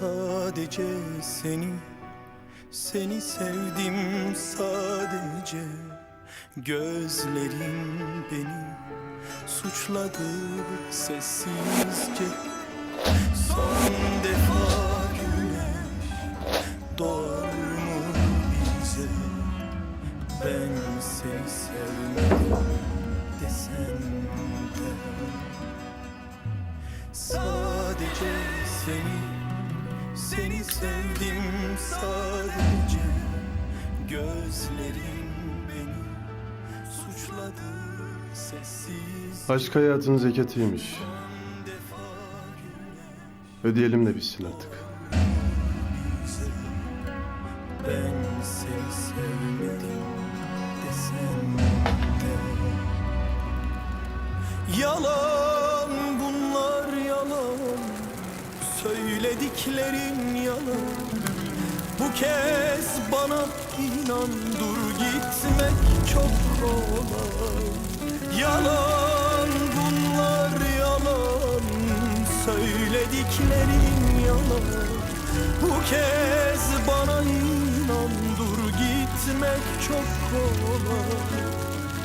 Sadece seni, seni sevdim sadece. Gözlerin beni suçladı sessizce. Son defa güneş doğar mı bize? Ben seni sevmedim desem de. Sadece seni, seni sevdim sadece Gözlerin beni suçladı sessiz Aşk hayatın zekatıymış. Ödeyelim de bitsin artık. Ben seni sevmedim desem de Yalan Söylediklerin yalan. Bu kez bana inan Dur gitmek çok kolay. Yalan bunlar yalan. Söylediklerin yalan. Bu kez bana inan Dur gitmek çok kolay.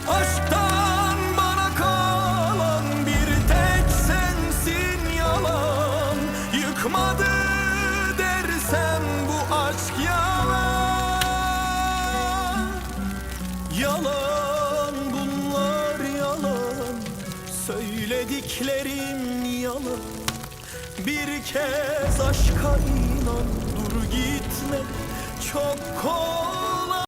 Aşktan Yıkmadı dersem bu aşk yalan. Yalan bunlar yalan. Söylediklerim yalan. Bir kez aşka inan Dur gitme. Çok kolay